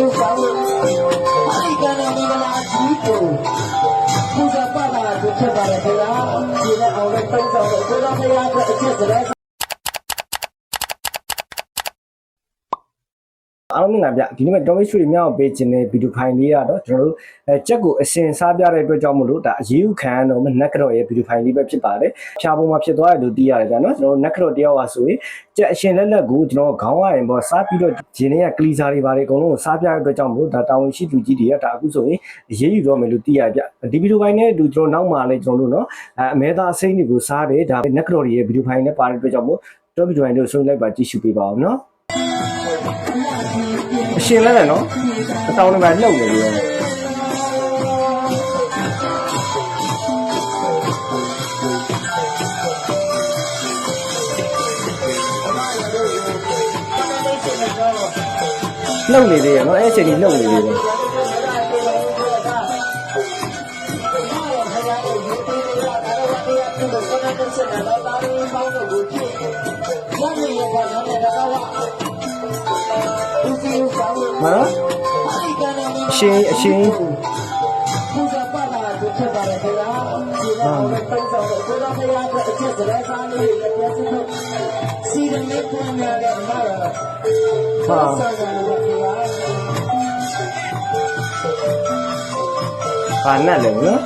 ဦးဆောင်လို့အရိကံနဲ့မင်္ဂလာကြီးကိုပူဇော်ပါတာကိုဖြစ်ပါတယ်ခင်ဗျာဒီနဲ့အောင်လို့သုံးဆောင်လို့ကိုတော်မရအတွက်အချက်စရဲ အားလုံးမင်္ဂလာဗျဒီနေ့မှာ Dominic Street မြောက်ပေးခြင်းတဲ့ဗီဒီယိုဖိုင်လေးကတော့ကျွန်တော်တို့အဲကြက်ကိုအစင်စားပြတဲ့အတွက်ကြောင့်မလို့ဒါအရေးဥခံရတော့မနက်ကတော့ရဲ့ဗီဒီယိုဖိုင်လေးပဲဖြစ်ပါတယ်။ဖြာပုံမှာဖြစ်သွားတယ်လို့သိရတယ်ဗျာနော်ကျွန်တော်တို့နက်ကတော့တယောက်ပါဆိုရင်ကြက်အရှင်လက်လက်ကိုကျွန်တော်ခေါင်းရရင်ပေါ့စားပြီးတော့ဂျင်းတွေကကလီစာတွေပါတယ်အကုန်လုံးကိုစားပြတဲ့အတွက်ကြောင့်မလို့ဒါတာဝန်ရှိသူကြီးတွေကဒါအခုဆိုရင်အရေးယူတော့မယ်လို့သိရဗျ။ဒီဗီဒီယိုဖိုင်နဲ့အတူကျွန်တော်နောက်မှာလည်းကျွန်တော်တို့နော်အဲအမဲသားအစိမ်းတွေကိုစားတယ်ဒါနက်ကတော့ရဲ့ဗီဒီယိုဖိုင်နဲ့ပါတဲ့အတွက်ကြောင့်မို့တော့ဗီဒီယိုဖိုင်တို့ဆုံးလိုက်ပါကြည့်ရှုပေးပါအောင်နော်အ ရှင်လက်လက်နော်အတောင်းတစ်ပိုင်းလှုပ်နေပြီတော့လှုပ်နေသေးရနော်အဲ့အချိန်ကြီးလှုပ်နေသေးတယ်နော်အရှင်အရှ နဲ့အောင်လို့သုံးဆောင်လို့ကိုတော်မရအတွက်အချက်စရဲစားလေးတွေပြည့်စုံလို့စီရနေပုံများတဲ့မှာတော့ဟာဆောင်းရတယ်ခင်ဗျာဘာနဲ့လဲနော်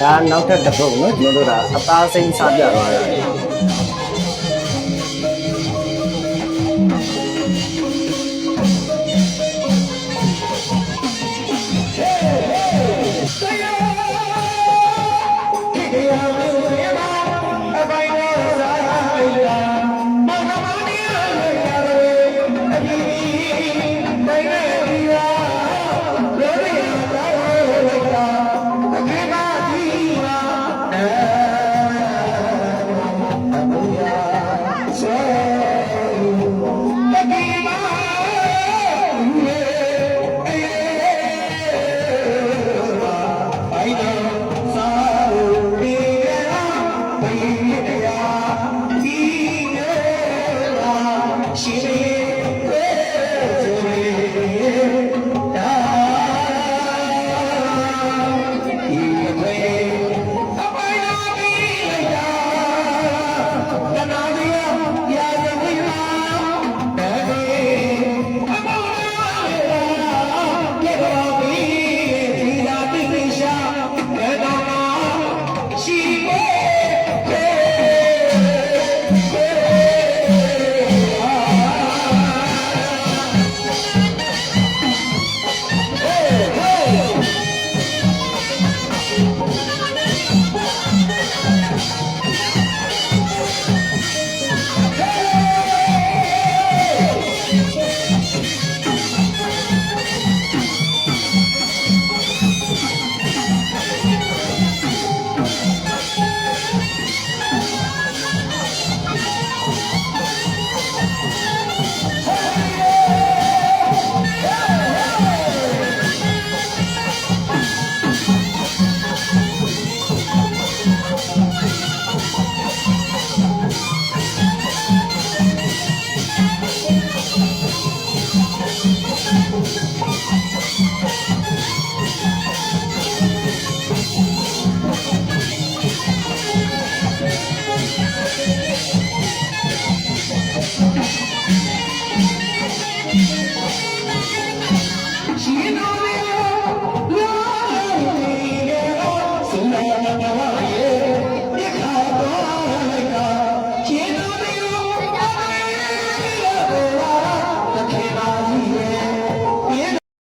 ဒါနောက်ထပ်တစ်ပုတ်နော်ကျွန်တော်တို့ကအသားစိမ်းစားပြသွားတာ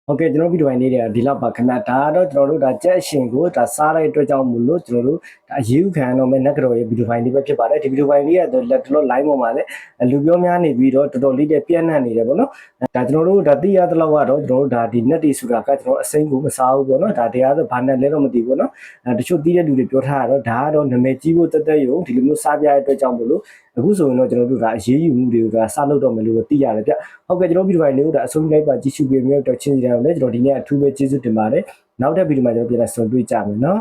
ဟုတ်ကဲ့ကျွန်တော်ဗီဒီယိုပိုင်းလေးတွေကဒီလောက်ပါခဏဒါတော့ကျွန်တော်တို့ဒါကြက်အရှင်ကိုဒါစားတဲ့အတွက်ကြောင့်မလို့ကျွန်တော်တို့အရေးဥခံရတော့မဲ့နက်ကတော်ရဲ့ဗီဒီယိုဖိုင်လေးပဲဖြစ်ပါတယ်ဒီဗီဒီယိုဖိုင်လေးကတော့လက်တော့ line ပေါ်မှာလည်းလူပြောများနေပြီးတော့တော်တော်လေးတည်းပြန့်နှံ့နေတယ်ပေါ့နော်ဒါကျွန်တော်တို့ဒါသိရသလောက်ကတော့ကျွန်တော်တို့ဒါဒီ net တွေဆိုတာကကျွန်တော်အစိမ်းကိုမစားဘူးပေါ့နော်ဒါတရားဆိုဘာ net လဲတော့မသိဘူးပေါ့နော်အဲတချို့သိတဲ့လူတွေပြောထားတာတော့ဒါကတော့နာမည်ကြီးဖို့တက်တက်ရုံဒီလိုမျိုးစားပြတဲ့အတွက်ကြောင့်မို့လို့အခုဆိုရင်တော့ကျွန်တော်တို့ဒါအရေးယူမှုတွေကိုဒါစလုပ်တော့မယ်လို့တော့သိရတယ်ဗျဟုတ်ကဲ့ကျွန်တော်ဗီဒီယိုဖိုင်လေးကိုဒါအဆုံးလိုက်ပါကြည့်ရှုပေးမျိုးတော့ချင်းစီတယ်လည်းကျွန်တော်ဒီနေ့အထူးပဲကျေးဇူးတင်ပါတယ်နောက်တဲ့ဗီဒီယိုမှာကျွန်တော်ပြန်လာဆုံတွေ့ကြမယ်နော်